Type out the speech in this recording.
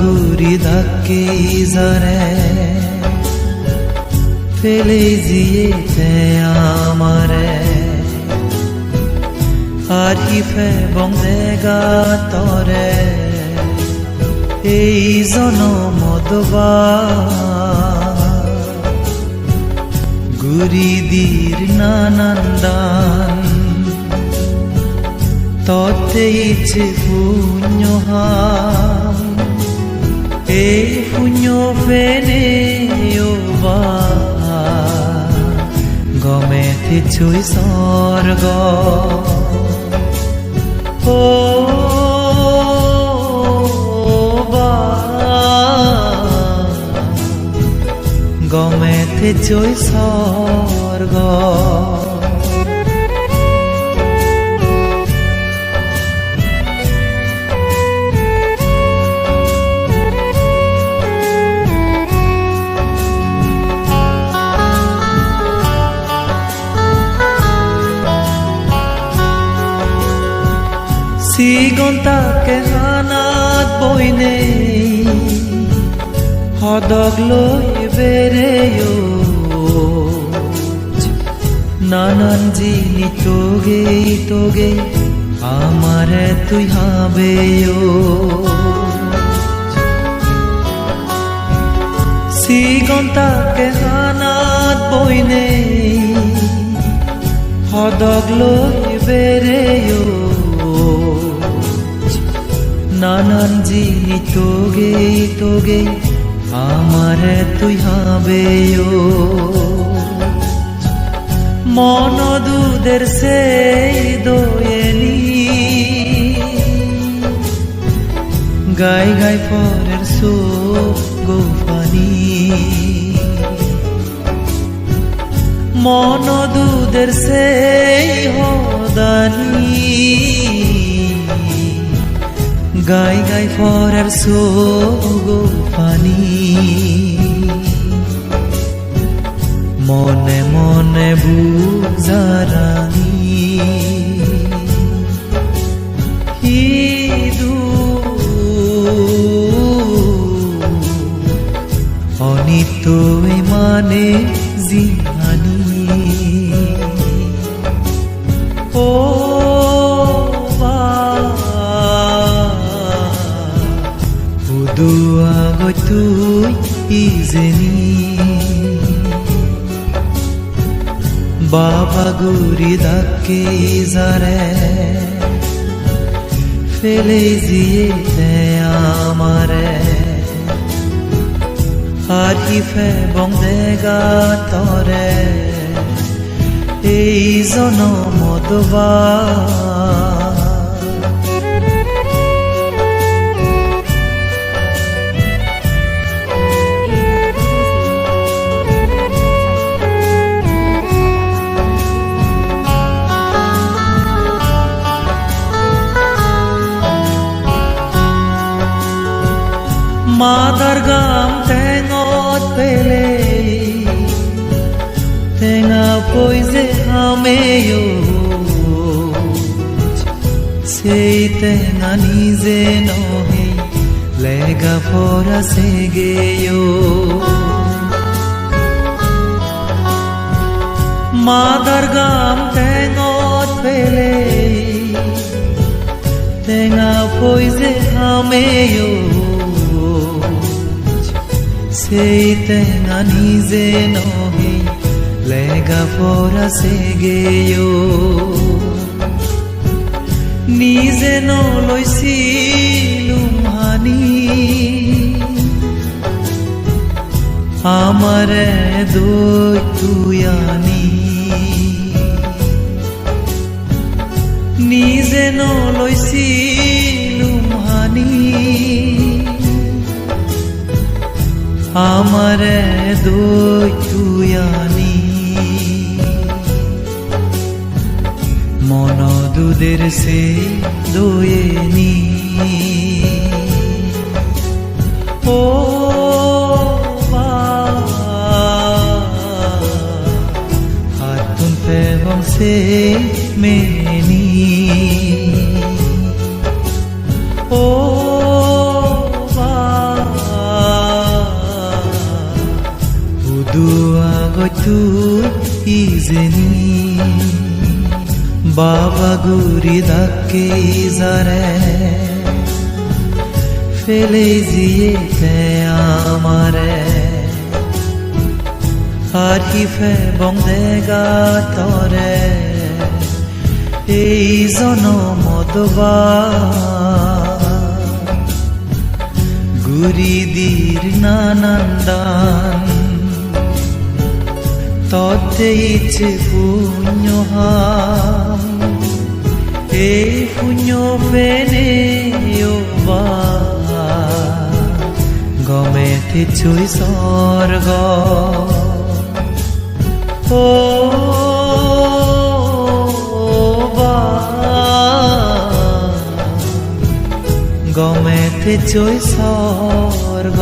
গুরি ধাক্কে যারে ফেলে জিয়েতে আমারে। আরিফে বন্দেগা তরে এই জনমদবা গুরিদির নানান দান ততে ইচ্ছে পুণ্যহাম এ পুণ্য ফেনে বা গমেতে ছুই স্বর্গ। ও বা গমেতে ছুই স্বর্গ সিগন্তাকে হানাত বইনে হদক লৈ বেরেও নানান জিনি তোগে তোগে, আমারে তুই হাবেও। সিগন্তাকে হানাত বইনে হদক লৈ বেরেও নানান জিনি তোগে তোগে, আমার তুই হবে মন দুধের সেই দোয়েলি। গাই গাই পরের সো গোপানি। মন দুধের সেই হদানি। গাই গাই ফরার সোগো পানি। মনে মনে বুঝারানি হিদু অনিত্য মানে জিহানি gotui izeni Baba guri dakke zare ফেলে জিয়েতে আমারে। আরিফে বন্দেগা তরে এই জনমদবা মাদার গাম টেঙত পেলে টেঙা পইজে হামেও সেই টেঙা নিজে নহে, লেগা ফরা সে গেও মাদার গাম টেঙত পেলে টেঙা পইজে হামেও সেই টেঙা নিজে নহে, লেগা পরা সে গেও নিজে নলৈছিলুম হানি। আমারে দৈ তুই আনি। নিজে নলৈছিলুম আমারে দই তুই আনি মন দুধের সে দোয়েনি ও বা, হাতুন পেবং সে মেনি ও তুই ইজেনি বাবা গুরি ধাক্কে যারে ফেলে জিয়ে আমারে। আর হিফে বংদেগা তরে। এই জনমদবা। গুরিদির নানান দান। ততে ইচ্ছে পুণ্যহাম এই পুণ্য পেনে গমেতে চুই স্বর্গ ও গমেতে চুই স্বর্গ